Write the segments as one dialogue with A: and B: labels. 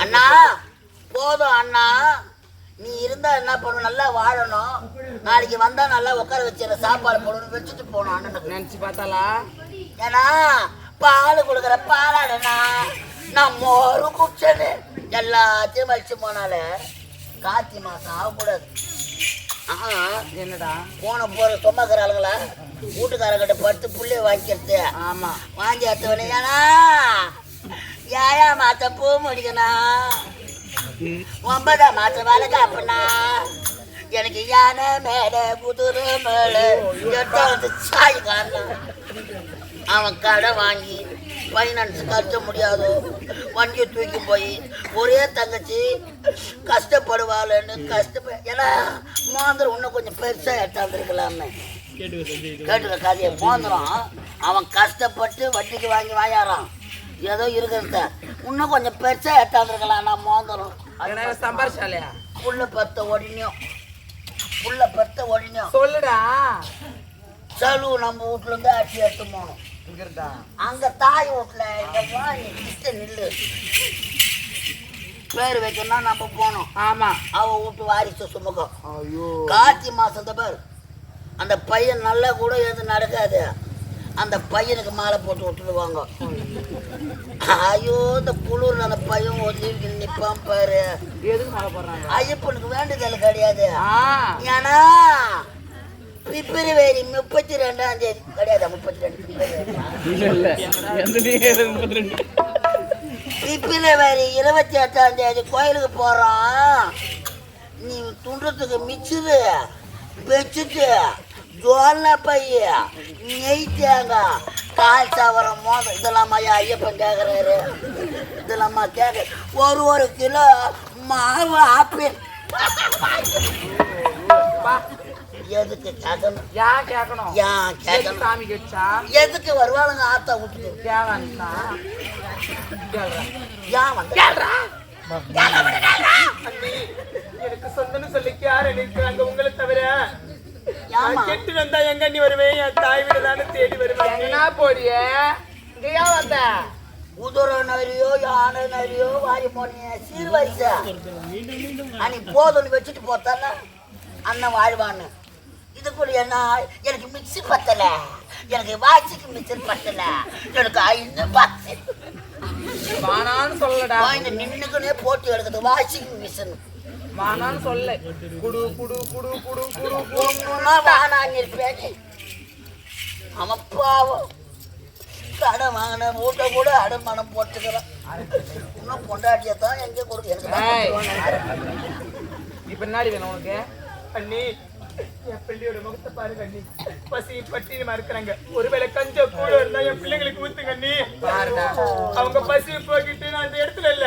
A: அண்ணா போதும் அண்ணா. நீ இருந்தா என்ன பண்ணணும்? நல்லா வாழணும். நாளைக்கு வந்தா நல்லா உட்கார வச்சு சாப்பாடு போடணும் வச்சுட்டு போகணும் அண்ணனுக்கு.
B: நினைச்சு பார்த்தாலா
A: ஏன்னா பால் கொடுக்குற பாலாடனா நான் மோரு குடிச்சது எல்லாத்தையும் வலிச்சு போனால கார்த்தி மாசம் ஆகக்கூடாது.
B: என்னடா?
A: போன போற ஆளுங்களா வீட்டுக்காரங்கிட்ட படுத்து புள்ளைய வாங்கிக்கிறது
B: ஆமா.
A: வாங்கி எடுத்தவனே ஏன்னா ஏழா மாசம் பூ முடிக்கணும் ஒன்பதாம் மாசம் வேலை காப்பனா எனக்கு யானை மேல குதிரை மேல எட்டாவது சாய் காரணம் அவன் கடை வாங்கி ஃபைனான்ஸ் கட்ட முடியாது. வண்டியை தூக்கி போய் ஒரே தங்கச்சி கஷ்டப்படுவாள்னு கஷ்டப்ப ஏன்னா மோந்திரம் இன்னும் கொஞ்சம் பெருசாக எடுத்தாந்துருக்கலாமே. கேட்டுக்க கதையை. மோந்திரம் அவன் கஷ்டப்பட்டு வட்டிக்கு வாங்கி வாயாரான். ஏதோ இருக்கிறத. இன்னும் கொஞ்சம் பெருசாக எடுத்தாந்துருக்கலாம் நான் மோந்திரம்.
B: என்ன சம்பாரிச்சாலையா?
A: புள்ள பத்த ஒடினியும். புள்ள பத்த ஒடினியும்.
B: சொல்லுடா.
A: சலு நம்ம வீட்டுல இருந்து அட்டி எடுத்து போகணும். அங்க தாய் வீட்டுல நீ கிட்ட நில்லு. பேர் வைக்கணும்னா நம்ம போனோம்
B: ஆமா.
A: அவ வீட்டு வாரிசு சுமக்கம்.
B: ஐயோ.
A: கார்த்தி மாசத்தை பேர். அந்த பையன் நல்லா கூட எதுவும் நடக்காது. அந்த பையனுக்கு மாலை போட்டு விட்டுடுவாங்க ஐயோ இந்த குளிர்ல அந்த பையன் ஒதுங்கி நிப்பான் பாரு.
B: எதுக்கு மழை போடுறாங்க?
A: ஐயப்பனுக்கு வேண்டுதல் கிடையாது.
B: ஆ.
A: ஏன்னா பிப்ரவரி முப்பத்தி ரெண்டாம் தேதி கிடையாது? முப்பத்தி ரெண்டு பிப்ரவரி இருபத்தி எட்டாம் தேதி கோயிலுக்கு போறோம். நீ துண்டுறதுக்கு மிச்சரு வச்சுட்டு ஜோல்ன பைய நெய் தேங்காய் கால் சவரம் மோதம் இதெல்லாம் ஐயா ஐயப்பன் கேட்குறாரு இதெல்லாம் கேட்க ஒரு ஒரு கிலோ மாவு ஆப்பிள். எதுக்கு கேட்கணும்
B: ஏன் கேட்கணும்
A: ஏன்
B: எதுக்கு
A: கேட்கணும்
B: சாமி கேட்டா
A: எதுக்கு வருவாளுங்க ஆத்தா
B: தேவானா கேள்றா
A: ஏன் வந்த?
B: கேள்றா
C: எனக்கு சொந்தம்னு சொல்லிக்க யார் இருக்கிறாங்க உங்களை தவிர? கெட்டு வந்தா எங்க நீ வருவேன்? என் தாய் வீடு தானே தேடி வருவேன்
B: எங்கனா போடிய இங்க ஏன் வந்த?
A: குதிரை நரியோ யானை நரியோ வாரி போனிய சீர்வரிசை. அன்னைக்கு போதும்னு வச்சுட்டு போத்தானே? அண்ணன் வாழ்வான்னு. இது கூட என்ன? எனக்கு மிக்ஸி பத்தல. எனக்கு வாட்சிக்கு மிக்சர் பத்தல. எனக்கு ஐந்து பாக்ஸ்
B: வானான்னு சொல்லடா.
A: இந்த நின்னுக்குனே போட்டு எடுக்குது வாஷிங் மிஷின்
B: வானான்னு சொல்ல குடு குடு குடு குடு குடு
A: ஒண்ணுன்னா வானாங்க இருப்பேன் அவன் கடன் வாங்கின மூட்டை கூட அடமானம் போட்டுக்கிறான். இன்னும் பொண்டாட்டியை தான் எங்கே கொடுக்க எனக்கு
B: பின்னாடி வேணும் உனக்கு.
C: அண்ணி என் பிள்ளையோட முகத்தை பாருங்க அண்ணி. பசி பட்டினி மறுக்கிறாங்க. ஒருவேளை கஞ்ச கூட இருந்தா என் பிள்ளைங்களுக்கு ஊத்துங்க அண்ணி. அவங்க பசி போக்கிட்டு நான் இந்த இடத்துல இல்ல.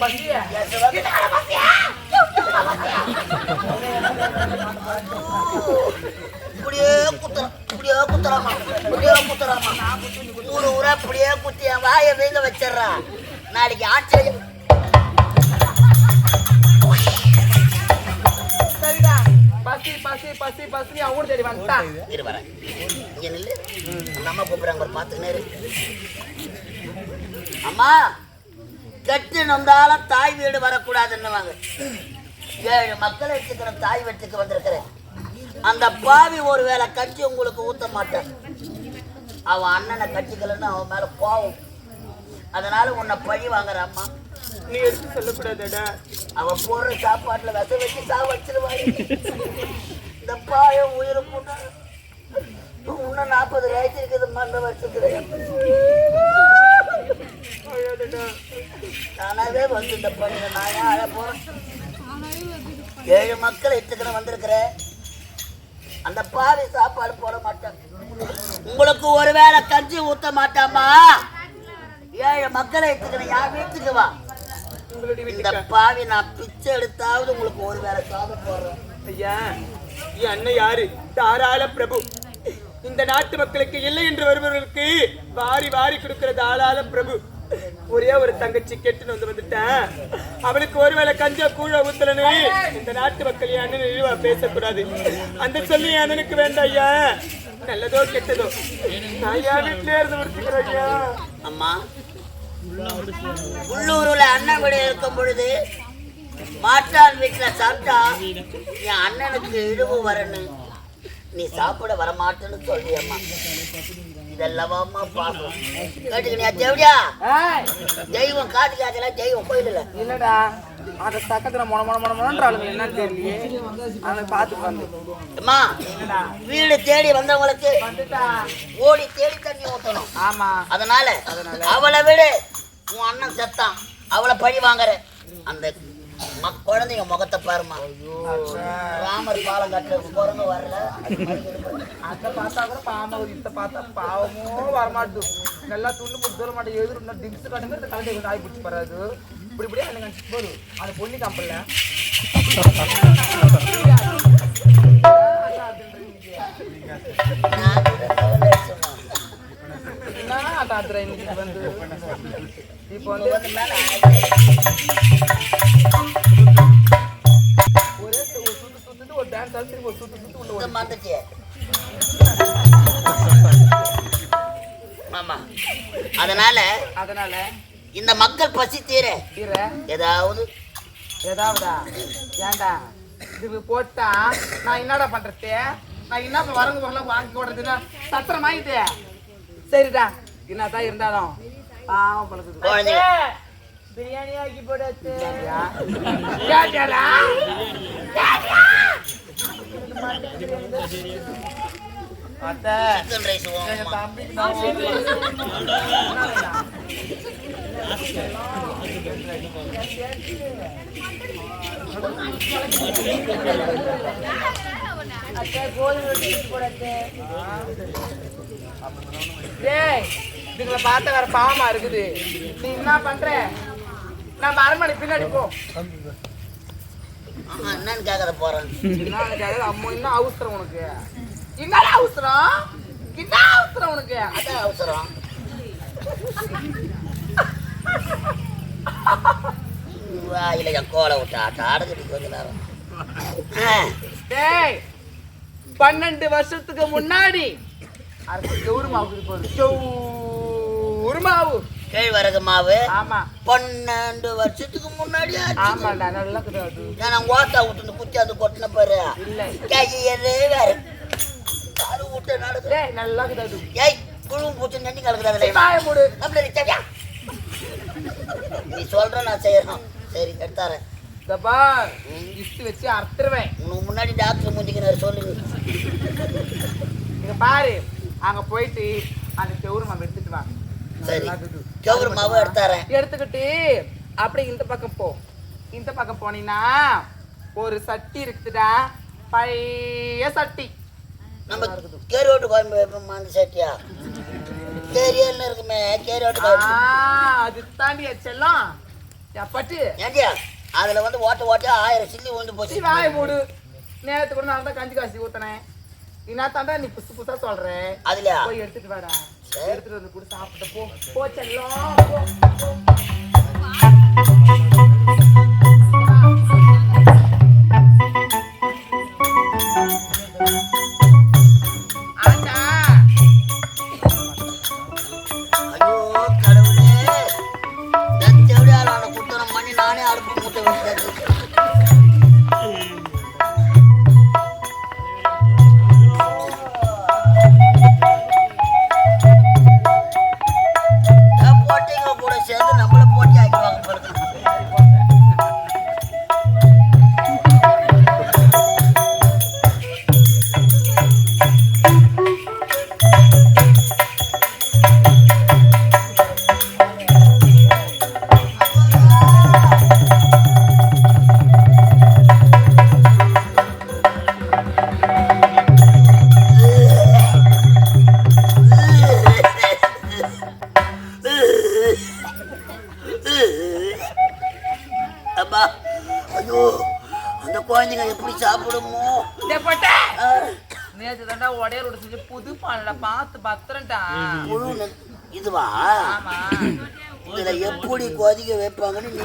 C: என்
A: இப்படியே குத்துறான் இப்படியே குத்துறாமா இப்படியே குத்துறாமா ஊரு ஊரா இப்படியே குத்தி என் வாயை வீங்க வச்சிடுறான் நாளைக்கு ஆச்சரியம்
B: சரிடா பசி பசி பசி பசி அவங்க தேடி வந்துட்டா
A: இரு வரேன் இங்க நில்லு அந்த கூப்பிடுறாங்க ஒரு பார்த்துக்கினே இரு. அம்மா கெட்டு நொந்தாலும் தாய் வீடு வரக்கூடாதுன்னுவாங்க. ஏழு மக்களை வச்சுக்கிற தாய் வீட்டுக்கு வந்திருக்கிறேன். அந்த பாவி ஒரு வேளை கட்சி உங்களுக்கு ஊத்த மாட்டான் அவன் அண்ணனை கட்சிக்கலன்னு அவன் மேல கோவம். அதனால உன்னை பழி வாங்குற அம்மா.
C: நீ எடுத்து சொல்லக்கூடாதுடா
A: அவ போடுற சாப்பாட்டுல விச வச்சு சா வச்சிருவாங்க இந்த பாயம் உயிரை போட்டா இன்னும் நாற்பது வயசு இருக்குது மண்ட வருஷத்துல நானாவே வந்து இந்த பண்ணிட நான் அழ போறேன்? ஏழு மக்களை இட்டுக்கிற வந்திருக்கிறேன். அந்த பாவி சாப்பாடு போட மாட்டேன். உங்களுக்கு ஒருவேளை கஞ்சி ஊத்த மாட்டாமா ஏழு மக்களை இட்டுக்கிற என் வீட்டுக்கு வா. இந்த பாவி நான் பிச்சை எடுத்தாவது உங்களுக்கு ஒரு வேளை சாதம் போடுறேன்.
C: ஐயா என் அண்ணன் யாரு? தாராள பிரபு. இந்த நாட்டு மக்களுக்கு இல்லை என்று வருபவர்களுக்கு வாரி வாரி கொடுக்கிற தாளால பிரபு. ஒரே ஒரு தங்கச்சி கெட்டுன்னு வந்து வந்துட்டேன் அவனுக்கு ஒருவேளை கஞ்சா கூழ ஊத்தலன்னு இந்த நாட்டு மக்கள் என் அண்ணன் இழிவா பேசக்கூடாது. அந்த சொல்லி என் அண்ணனுக்கு வேண்டாம் ஐயா. நல்லதோ கெட்டதோ. நான் என் வீட்டிலே இருந்து முடிச்சுக்கிறேன் ஐயா.
A: அம்மா உள்ளூர்ல அண்ணன் கூட இருக்கும் பொழுது மாற்றான் வீட்டுல சாப்பிட்டா என் அண்ணனுக்கு இழிவு வரணும். நீ சாப்பிட வரமாட்டேன்னு சொல்றியம்மா இதெல்லாமா பாப்போம் கேட்டுக்கினியா தேவடியா தெய்வம் காது காதல தெய்வம் கோயிலுல.
B: இல்லடா அந்த பக்கத்துல மொன மொன மொன மொனன்றாளுங்க என்னன்னு தெரியலையே. அதை பார்த்து வந்து.
A: அம்மா வீடு தேடி வந்தவங்களுக்கு ஓடி தேடி தண்ணி ஊத்தணும்.
B: ஆமா.
A: அதனால அவளை விடு. உன் அண்ணன் செத்தான். அவளை பழி வாங்குற அந்த குழந்தைங்க முகத்தை பாருமா ராமர் பாலம் கட்டுறதுக்கு குரங்கு வரல.
B: அதை பார்த்தா கூட ஒரு இத்த பார்த்தா பாவமோ வரமாட்டு நல்லா துண்டு போட்டு தூர மாட்டேன் எதிர் டிங்ஸ் கட்டுங்க இந்த கலந்தை ஆகி பிடிச்சி போறாது இப்படி இப்படியே அந்த கழிச்சு போடு அந்த பொண்ணு கம்பல்ல.
A: நான் கூட
B: இன்னைக்கு வந்து இப்போ வந்து ஒரே ஒரு சுத்து சுத்துட்டு ஒரு டான்ஸ் ஆடி ஒரு சுத்து சுத்து உள்ள
A: ஆயிரத்து ஆமா அதனால
B: அதனால
A: இந்த மக்கள் பசி தீர
B: தீர
A: ஏதாவது
B: ஏதாவதா? ஏண்டா? இது போட்டா நான் என்னடா பண்றது? நான் என்ன வரங்க வரலாம் வாங்கி போடுறதுன்னா சத்திரம் ஆகிட்டு சரிடா. என்னதான் இருந்தாலும். பாவம் பழகுது. பிரியாணி ஆக்கி போடாச்சு கேட்டாடா அத்தை.
A: சிக்கன் ரைஸ்
B: நான் இதுங்களை பார்த்த வேற பாவமா இருக்குது. நீ என்ன பண்ற? நம்ம அரண்மனை பின்னாடி போ.
A: கேட்கற போறேன்.
B: என்ன கேக்குது? அம்மா என்ன அவசரம் உனக்கு? என்னடா அவசரம்? என்ன அவசரம் உனக்கு?
A: அதான் அவசரம். வாயில என் கோலை விட்டு ஆடுது கொஞ்ச நேரம். ஆ,
B: டேய் பன்னெண்டு வருஷத்துக்கு முன்னாடி அரசு கௌரு மாவு போகுது. கௌரு மாவு.
A: கேழ்வரகு மாவு.
B: ஆமா.
A: பன்னெண்டு வருஷத்துக்கு முன்னாடி
B: ஆமாடா நல்லா அது.
A: நான் ஓட்டா விட்டு குச்சி அது கொட்டின பாரு.
B: இல்ல.
A: கையவே வேற. காலு விட்டு நடக்குது.
B: நல்லா அது.
A: ஏய் புழு பூச்சி நெஞ்சு கலக்குது
B: வாய மூடு.
A: அப்படி இருக்கியா நீ சொல்ற நான் செய்யறோம் சரி எடுத்தாரேன்
B: பார் இஸ்து வச்சு அறுத்துருவேன்.
A: உனக்கு முன்னாடி டாக்டர் முடிக்கிறாரு சொல்லு.
B: இங்க பாரு அங்க போயிட்டு அந்த கௌரு மாவு எடுத்துட்டு வா.
A: சரி. கவுரு மாவு எடுத்தாரேன்.
B: எடுத்துக்கிட்டு அப்படியே இந்த பக்கம் போ. இந்த பக்கம் போனீங்கன்னா ஒரு சட்டி இருக்குதுடா. பழைய சட்டி.
A: நம்ம கேரோட்டு கோயம்பு வைப்போமா அந்த சட்டியா? கேரியர்ல இருக்குமே கேரோட்டு கோயம்பு
B: அது தாண்டி செல்லம். எப்பட்டு
A: ஏண்டியா? அதுல வந்து ஓட்ட ஓட்ட ஆயிரம் சில்லி விழுந்து
B: சீ
A: போச்சு
B: வாய மூடு. நேரத்து கூட நான் தான் கஞ்சி காசி ஊத்தினேன். என்ன தாண்டா நீ புதுசு புதுசா சொல்ற.
A: அதுலயா?
B: போய் எடுத்துட்டு வாடா. எடுத்துட்டு வந்து கூட சாப்பிட்டு போ. போ நேத்து தாண்டா உடைய ரோடு செஞ்சு புது பால்ல பார்த்து பத்திரம்டா.
A: முழு இதுவா?
B: ஆமா.
A: இதுல எப்படி கொதிக்க வைப்பாங்கன்னு நீ.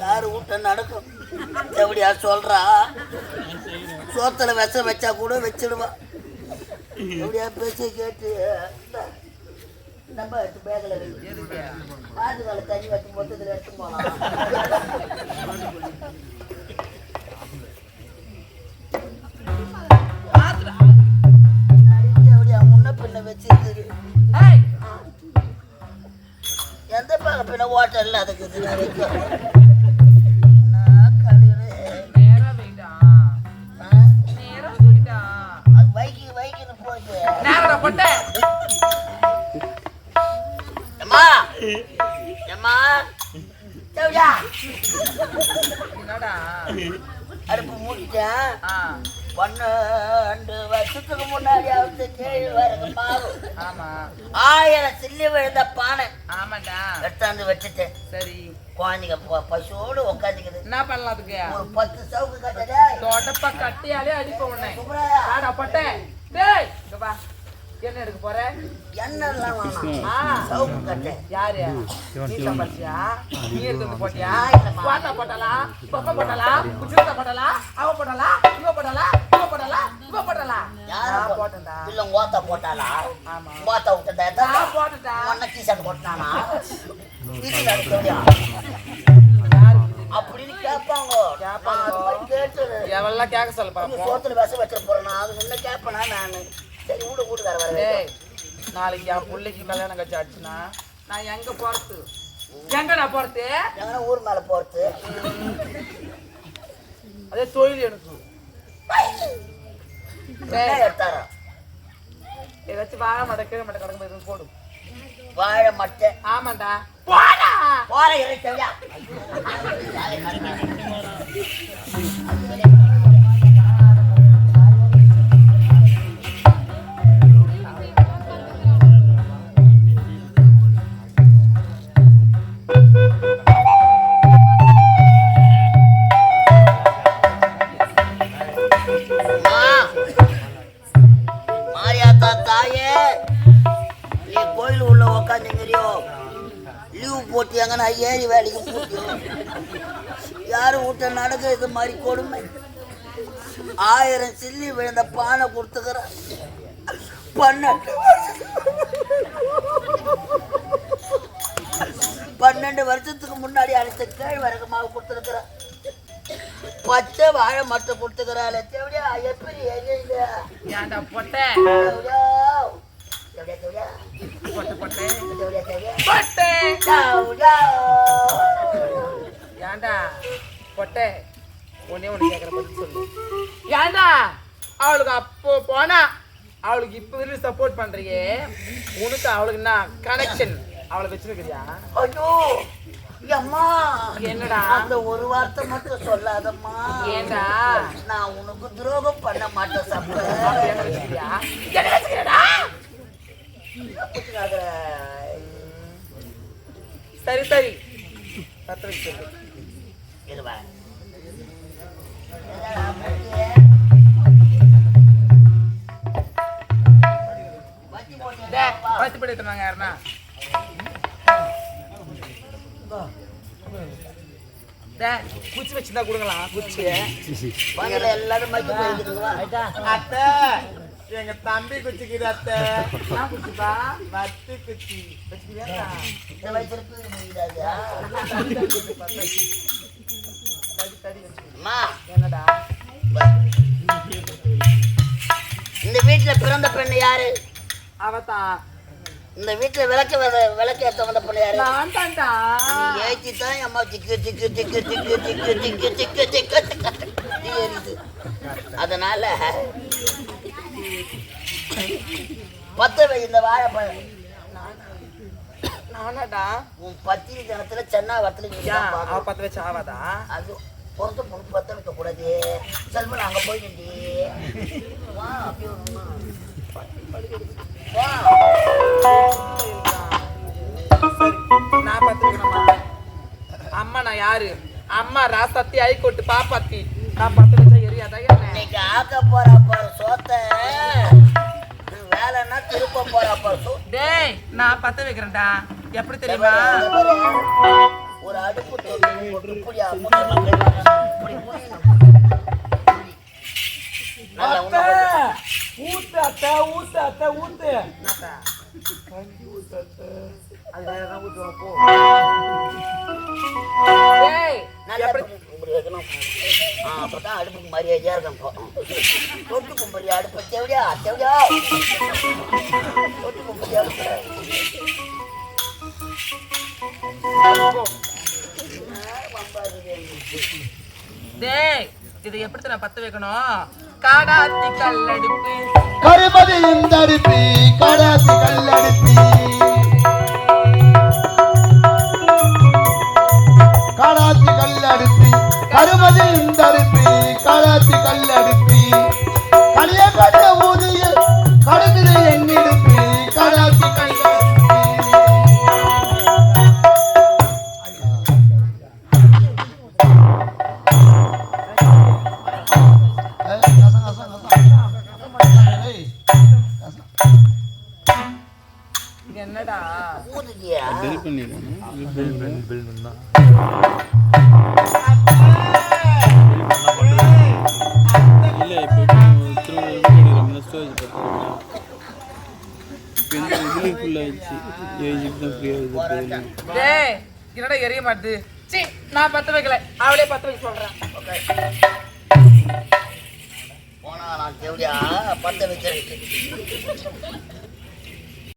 A: யாரு வீட்ட நடக்கும்? எப்படியா சொல்றா? சோத்துல விஷம் வச்சா கூட வச்சிடுவா. எப்படியா பேசி கேட்டு நம்ம எடுத்து பேக்கில் இருக்கு
B: பாட்டு
A: கால தண்ணி வச்சு மொத்தத்தில் எடுத்து போகலாம் எந்த பக்கம் பின்ன ஓட்டல் அதுக்கு பன்னெண்டு வருஷத்துக்கு முன்னாடி வருங்க பாவம்.
B: ஆமா.
A: ஆயிரம் சில்லி விழுந்த பானை.
B: ஆமாண்டா.
A: எடுத்தாந்து வச்சுட்டேன்
B: சரி.
A: குழந்தைங்க பசுவோடு உட்காந்துக்குது
B: என்ன பண்ணலாம் அதுக்கு?
A: ஒரு பத்து சவுக்கு கட்டதே.
B: தோட்டப்ப கட்டியாலே அடிப்ப உன்னை.
A: சுப்ராயா
B: வாடா பொட்டை. டேய் இங்க வா. என்ன எடுக்க போற?
A: எண்ணெய்லாம் வேணாம் சவுக்கு கட்டை.
B: யாரு? நீ சம்பாதிச்சியா நீ எடுத்து வந்து போட்டியா. வாட்டா போட்டலா பப்ப போட்டலா குச்சிரத்தை போட்டலா அவ போட்டலா இவ போட்டலா இவ போட்டலா இவ போட்டலா
A: யாரு
B: நான்
A: போ-
B: போட்டேன்டா.
A: இல்ல ஓத்த போட்டாளா?
B: ஆமா.
A: ஓத்த விட்டுட்டா
B: நான் போட்டுட்டா.
A: மண்ண டீஷர்ட் போட்டானா தெரியும்.
B: யாரு
A: அப்படின்னு கேட்பாங்க.
B: கேட்பாங்க.
A: கேட்டு
B: எவெல்லாம் கேட்க சொல்ல பாப்போம்.
A: சோத்துல விஷம் வச்சிட்டு போறேன்? அது என்ன கேட்பேனா நான்? சரி வீடு வீட்டுக்கார வர
B: நாளைக்கு என் பிள்ளைக்கு கல்யாணம் கட்சி ஆச்சுன்னா நான் எங்க போறது? எங்கடா போறது?
A: எங்கன்னா ஊர் மேல போறது?
B: அதே தொழில் எனக்கு. ஏதாச்சும் வாழை மடை கீழே மடை கிடக்கு எதுவும் போடு.
A: வாழை மட்டை.
B: ஆமாண்டா. போடா!
A: போற இறைச்சவையா உக்காந்துங்கிறியோ லீவ் போட்டு எங்கன்னா ஏறி வேலைக்கு போட்டியோ? யாரும் வீட்ட நடக்க இது மாதிரி கொடுமை. ஆயிரம் சில்லி விழுந்த பானை கொடுத்துக்கிறேன் பன்னெண்டு. பன்னெண்டு வருஷத்துக்கு முன்னாடி அழைத்த கேழ்வரகு மாவு கொடுத்துருக்குறேன் பச்சை வாழை மட்டும் கொடுத்துக்கிறாள் எப்படி எங்க
B: ஏன்டா பொட்டை
A: எப்படியா
B: பொட்டை. ஒன்னே ஒன்று கேட்குற பதில் சொல்லு. ஏன்டா அவளுக்கு அப்போ போனா அவளுக்கு இப்போ வரையும் சப்போர்ட் பண்றியே. உனக்கு அவளுக்கு என்ன கனெக்ஷன் அவளுக்கு வச்சிருக்கிறியா?
A: ஐயோ அம்மா.
B: என்னடா?
A: அந்த ஒரு வார்த்தை மட்டும் சொல்லாதம்மா.
B: ஏன்டா
A: நான் உனக்கு துரோகம் பண்ண மாட்டேன் சப்ப
B: சரி சரி. பத்து நிமிஷம் பத்து படி எடுத்துனாங்க யாருன்னா? குச்சி வச்சுதான் கொடுக்கலாம் குச்சியை.
A: எல்லாரும்
C: அத்தை. எங்க தம்பி குச்சிக்குது அத்தை
B: குச்சிப்பா
C: வத்தி குச்சி
B: என்னடா
A: இந்த வீட்டுல பிறந்த பெண்ணு யாரு
B: அவதான்
A: இந்த வீட்டுல விளக்கு விளக்கு ஏத்த வந்த பொண்ணு யாரு
B: நான் தான்டா
A: ஏத்தி தான் அம்மா திக்கு திக்கு திக்கு திக்கு திக்கு திக்கு திக்கு திக்கு எரியுது அதனால பத்த வை இந்த வாழைப்பழம்
B: நானாடா.
A: உன் பத்தி தினத்துல சென்னா
B: வரத்துல பத்து வச்சு ஆவாதா?
A: அது பொறுத்து பொண்ணு பத்த வைக்க கூடாது. செல்வன் அங்க போயிட்டு வா அப்படியே வா.
B: நான் அம்மா நான் யாரு? அம்மா ராசத்தி ஐகோட்டு பாப்பாத்தி. நான் பத்து லட்சம் எரியாதா
A: இன்னைக்கு ஆக்க போற போற சோத்த. வேலைன்னா திருப்ப போற பாரு சோ
B: டேய் நான் பத்த வைக்கிறேன்டா. எப்படி தெரியுமா?
A: ஒரு அடுப்பு.
C: ஊத்து அத்தை ஊத்து அத்தை ஊத்து?
B: அது வேற எதாவது
A: இப்படி வைக்கணும். ஆ, அப்பதான் அடுப்புக்கு மரியாதையா இருக்கும். இப்போ. தொட்டு கும்பரி அடுப்பு தேவையா? தேவையா? தொட்டு கும்பரி அடுப்பு
B: டேய் இது எப்படி நான் பத்த வைக்கணும்? காடாத்தி கல்லடுப்பு.
D: கருமதி இந்தரிப்பி கடாசி கல்லடிப்பி. கல்லடிப்பி கருமதி இந்தரிப்பி கடாசி கல்லடிப்பி
B: என்னடா?
E: இல்லை இப்போ திருவள்ளுவர் ஸ்டோரேஜ்
B: டேய் என்னடா எரிய மாட்டுது? சி நான் பத்த அவளே பத்த சொல்றேன்
A: போனா நான் தேவடியா பத்த வைக்கிறேன்.